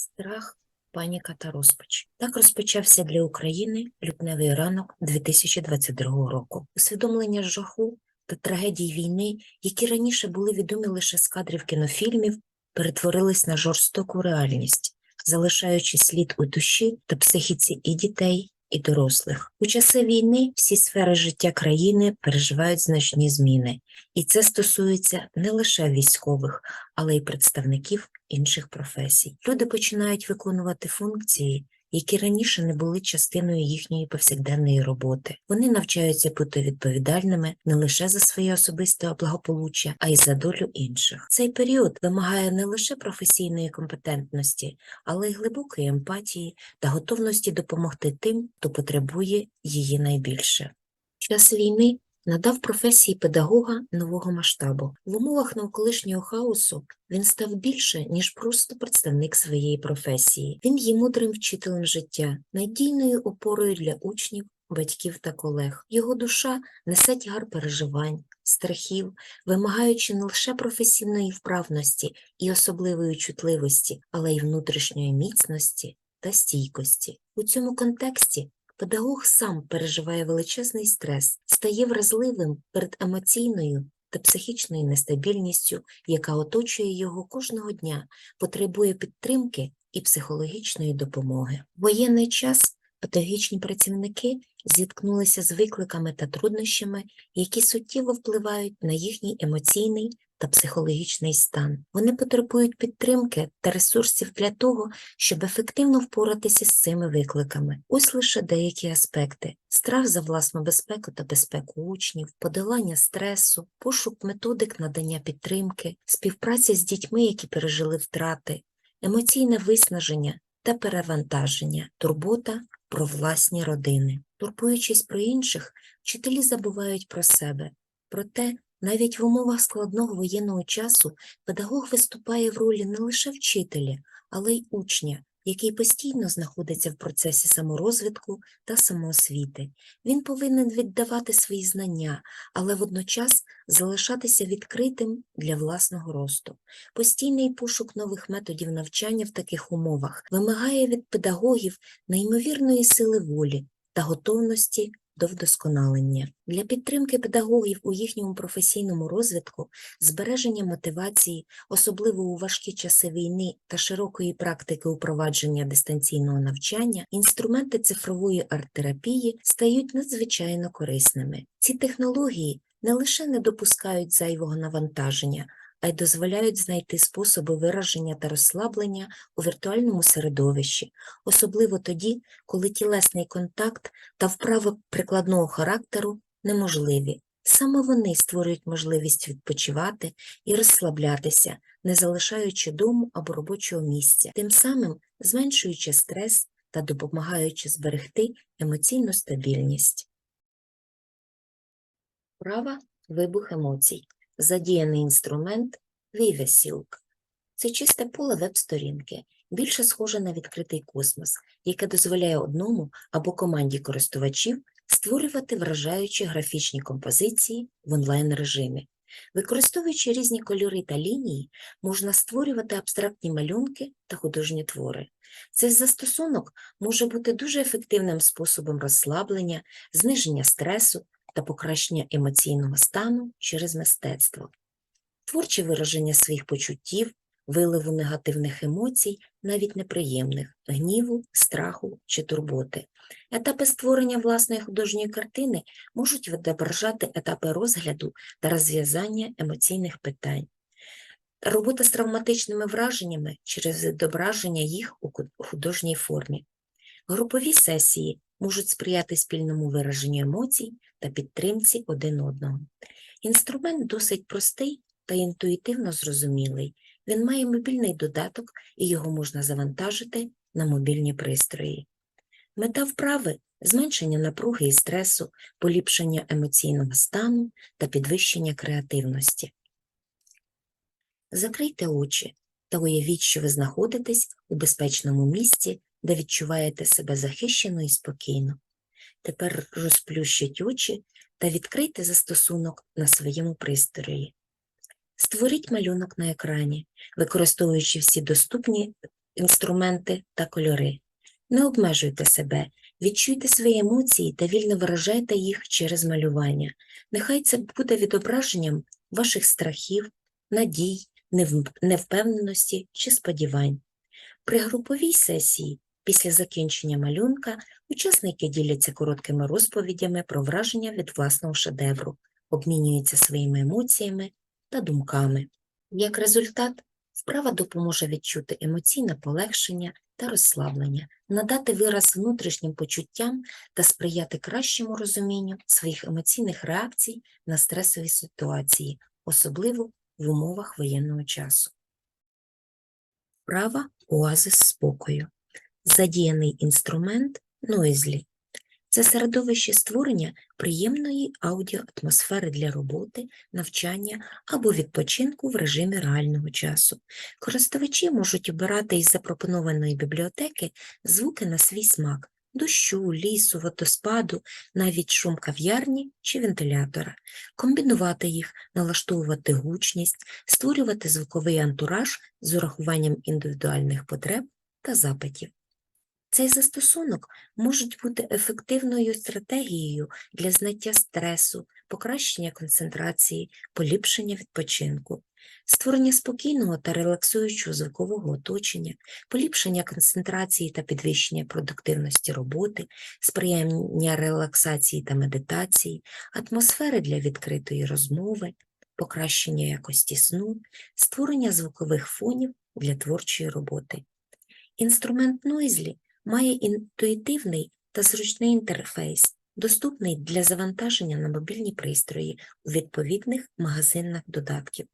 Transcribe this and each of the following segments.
Страх, паніка та розпач. Так розпочався для України лютневий ранок 2022 року. Усвідомлення жаху та трагедій війни, які раніше були відомі лише з кадрів кінофільмів, перетворились на жорстоку реальність, залишаючи слід у душі та психіці і дітей, і дорослих. У часи війни всі сфери життя країни переживають значні зміни, і це стосується не лише військових, але й представників інших професій. Люди починають виконувати функції, які раніше не були частиною їхньої повсякденної роботи. Вони навчаються бути відповідальними не лише за своє особисте благополуччя, а й за долю інших. Цей період вимагає не лише професійної компетентності, але й глибокої емпатії та готовності допомогти тим, хто потребує її найбільше. Час війни надав професії педагога нового масштабу. В умовах навколишнього хаосу він став більше, ніж просто представник своєї професії. Він є мудрим вчителем життя, надійною опорою для учнів, батьків та колег. Його душа несе тягар переживань, страхів, вимагаючи не лише професійної вправності і особливої чутливості, але й внутрішньої міцності та стійкості. У цьому контексті Педагог сам переживає величезний стрес, стає вразливим перед емоційною та психічною нестабільністю, яка оточує його кожного дня, потребує підтримки і психологічної допомоги. В воєнний час педагогічні працівники зіткнулися з викликами та труднощами, які суттєво впливають на їхній емоційний та психологічний стан. Вони потребують підтримки та ресурсів для того, щоб ефективно впоратися з цими викликами. Ось лише деякі аспекти: страх за власну безпеку та безпеку учнів, подолання стресу, пошук методик надання підтримки, співпраця з дітьми, які пережили втрати, емоційне виснаження та перевантаження, турбота про власні родини. Турбуючись про інших, вчителі забувають про себе. Проте навіть в умовах складного воєнного часу педагог виступає в ролі не лише вчителя, але й учня, який постійно знаходиться в процесі саморозвитку та самоосвіти. Він повинен віддавати свої знання, але водночас залишатися відкритим для власного росту. Постійний пошук нових методів навчання в таких умовах вимагає від педагогів неймовірної сили волі та готовності до вдосконалення. Для підтримки педагогів у їхньому професійному розвитку, збереження мотивації, особливо у важкі часи війни та широкої практики упровадження дистанційного навчання, інструменти цифрової арт-терапії стають надзвичайно корисними. Ці технології не лише не допускають зайвого навантаження, а й дозволяють знайти способи вираження та розслаблення у віртуальному середовищі, особливо тоді, коли тілесний контакт та вправи прикладного характеру неможливі. Саме вони створюють можливість відпочивати і розслаблятися, не залишаючи дому або робочого місця, тим самим зменшуючи стрес та допомагаючи зберегти емоційну стабільність. Права вибух емоцій. Задіяний інструмент VivaSilk. Це чисте поле веб-сторінки, більше схоже на відкритий космос, яке дозволяє одному або команді користувачів створювати вражаючі графічні композиції в онлайн-режимі. Використовуючи різні кольори та лінії, можна створювати абстрактні малюнки та художні твори. Цей застосунок може бути дуже ефективним способом розслаблення, зниження стресу та покращення емоційного стану через мистецтво. Творче вираження своїх почуттів, виливу негативних емоцій, навіть неприємних, гніву, страху чи турботи. Етапи створення власної художньої картини можуть відображати етапи розгляду та розв'язання емоційних питань. Робота з травматичними враженнями через відображення їх у художній формі. Групові сесії можуть сприяти спільному вираженню емоцій та підтримці один одного. Інструмент досить простий та інтуїтивно зрозумілий. Він має мобільний додаток і його можна завантажити на мобільні пристрої. Мета вправи зменшення напруги і стресу, поліпшення емоційного стану та підвищення креативності. Закрийте очі та уявіть, що ви знаходитесь у безпечному місці, де відчуваєте себе захищено і спокійно. Тепер розплющіть очі та відкрийте застосунок на своєму пристрої. Створіть малюнок на екрані, використовуючи всі доступні інструменти та кольори. Не обмежуйте себе, відчуйте свої емоції та вільно виражайте їх через малювання. Нехай це буде відображенням ваших страхів, надій, невпевненості чи сподівань. При груповій сесії після закінчення малюнка учасники діляться короткими розповідями про враження від власного шедевру, обмінюються своїми емоціями та думками. Як результат, вправа допоможе відчути емоційне полегшення та розслаблення, надати вираз внутрішнім почуттям та сприяти кращому розумінню своїх емоційних реакцій на стресові ситуації, особливо в умовах воєнного часу. Вправа оазис спокою. Задіяний інструмент Noisly. Це середовище створення приємної аудіоатмосфери для роботи, навчання або відпочинку в режимі реального часу. Користувачі можуть обирати із запропонованої бібліотеки звуки на свій смак – дощу, лісу, водоспаду, навіть шум кав'ярні чи вентилятора, комбінувати їх, налаштовувати гучність, створювати звуковий антураж з урахуванням індивідуальних потреб та запитів. Цей застосунок може бути ефективною стратегією для зняття стресу, покращення концентрації, поліпшення відпочинку, створення спокійного та релаксуючого звукового оточення, поліпшення концентрації та підвищення продуктивності роботи, сприяння релаксації та медитації, атмосфери для відкритої розмови, покращення якості сну, створення звукових фонів для творчої роботи. Інструмент Noisly має інтуїтивний та зручний інтерфейс, доступний для завантаження на мобільні пристрої у відповідних магазинах додатків.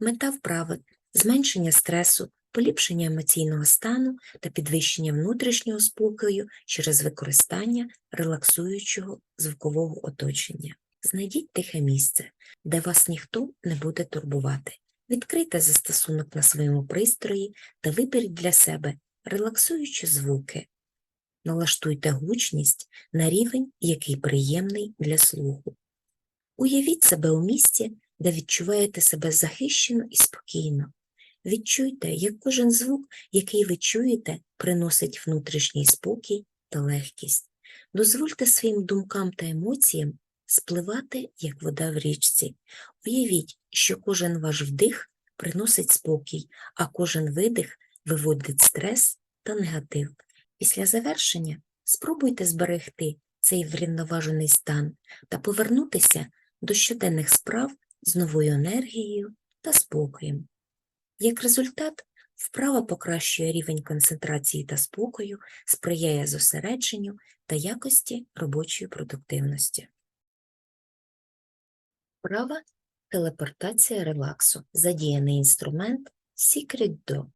Мета вправи – зменшення стресу, поліпшення емоційного стану та підвищення внутрішнього спокою через використання релаксуючого звукового оточення. Знайдіть тихе місце, де вас ніхто не буде турбувати. Відкрийте застосунок на своєму пристрої та виберіть для себе релаксуючі звуки. Налаштуйте гучність на рівень, який приємний для слуху. Уявіть себе у місці, де відчуваєте себе захищено і спокійно. Відчуйте, як кожен звук, який ви чуєте, приносить внутрішній спокій та легкість. Дозвольте своїм думкам та емоціям спливати, як вода в річці. Уявіть, що кожен ваш вдих приносить спокій, а кожен видих виводить стрес та негатив. Після завершення спробуйте зберегти цей врівноважений стан та повернутися до щоденних справ з новою енергією та спокоєм. Як результат, вправа покращує рівень концентрації та спокою, сприяє зосередженню та якості робочої продуктивності. Вправа телепортація релаксу. Задіяний інструмент Secret Door.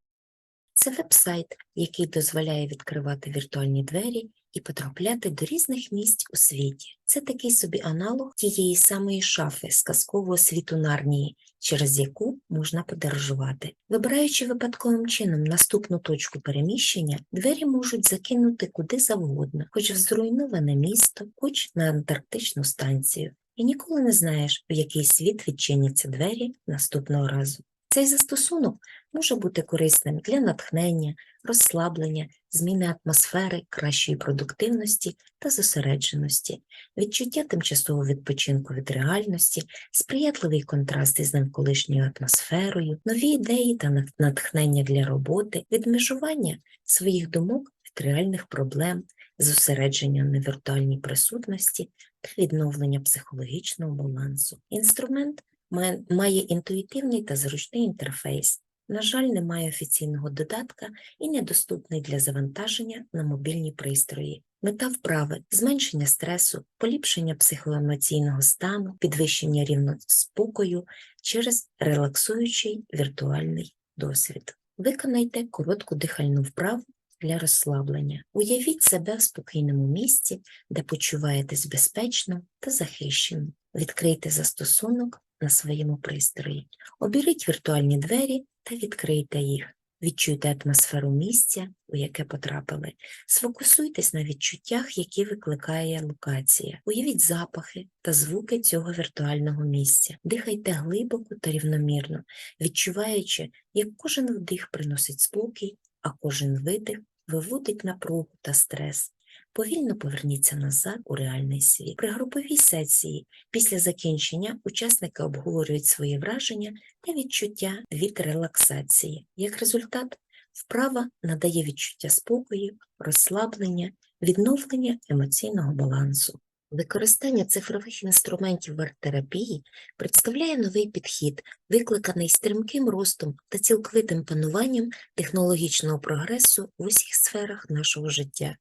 Це веб-сайт, який дозволяє відкривати віртуальні двері і потрапляти до різних місць у світі. Це такий собі аналог тієї самої шафи з казкового світу Нарнії, через яку можна подорожувати. Вибираючи випадковим чином наступну точку переміщення, двері можуть закинути куди завгодно, хоч в зруйноване місто, хоч на антарктичну станцію. І ніколи не знаєш, в який світ відчиняться двері наступного разу. Цей застосунок може бути корисним для натхнення, розслаблення, зміни атмосфери, кращої продуктивності та зосередженості, відчуття тимчасового відпочинку від реальності, сприятливий контраст із навколишньою атмосферою, нові ідеї та натхнення для роботи, відмежування своїх думок від реальних проблем, зосередження на віртуальній присутності та відновлення психологічного балансу. Інструмент має- має інтуїтивний та зручний інтерфейс. На жаль, немає офіційного додатка і недоступний для завантаження на мобільні пристрої. Мета вправи – зменшення стресу, поліпшення психоемоційного стану, підвищення рівня спокою через релаксуючий віртуальний досвід. Виконайте коротку дихальну вправу для розслаблення. Уявіть себе в спокійному місці, де почуваєтесь безпечно та захищено. Відкрийте застосунок на своєму пристрої. Оберіть віртуальні двері та відкрийте їх. Відчуйте атмосферу місця, у яке потрапили. Сфокусуйтесь на відчуттях, які викликає локація. Уявіть запахи та звуки цього віртуального місця. Дихайте глибоко та рівномірно, відчуваючи, як кожен вдих приносить спокій, а кожен видих виводить напругу та стрес. Повільно поверніться назад у реальний світ. При груповій сесії після закінчення учасники обговорюють свої враження та відчуття від релаксації. Як результат, вправа надає відчуття спокою, розслаблення, відновлення емоційного балансу. Використання цифрових інструментів в арт-терапії представляє новий підхід, викликаний стрімким ростом та цілковитим пануванням технологічного прогресу в усіх сферах нашого життя.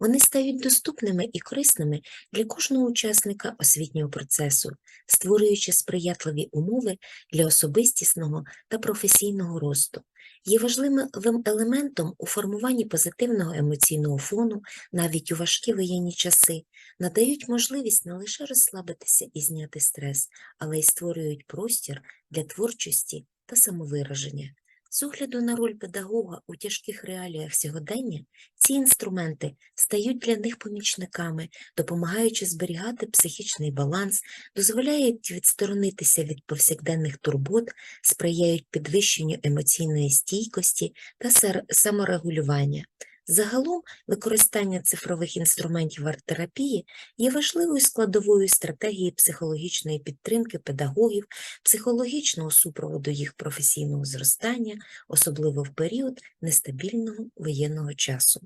Вони стають доступними і корисними для кожного учасника освітнього процесу, створюючи сприятливі умови для особистісного та професійного росту. Є важливим елементом у формуванні позитивного емоційного фону навіть у важкі воєнні часи, надають можливість не лише розслабитися і зняти стрес, але й створюють простір для творчості та самовираження. З огляду на роль педагога у тяжких реаліях сьогодення, ці інструменти стають для них помічниками, допомагаючи зберігати психічний баланс, дозволяють відсторонитися від повсякденних турбот, сприяють підвищенню емоційної стійкості та саморегулювання. Загалом, використання цифрових інструментів арт-терапії є важливою складовою стратегії психологічної підтримки педагогів, психологічного супроводу їх професійного зростання, особливо в період нестабільного воєнного часу.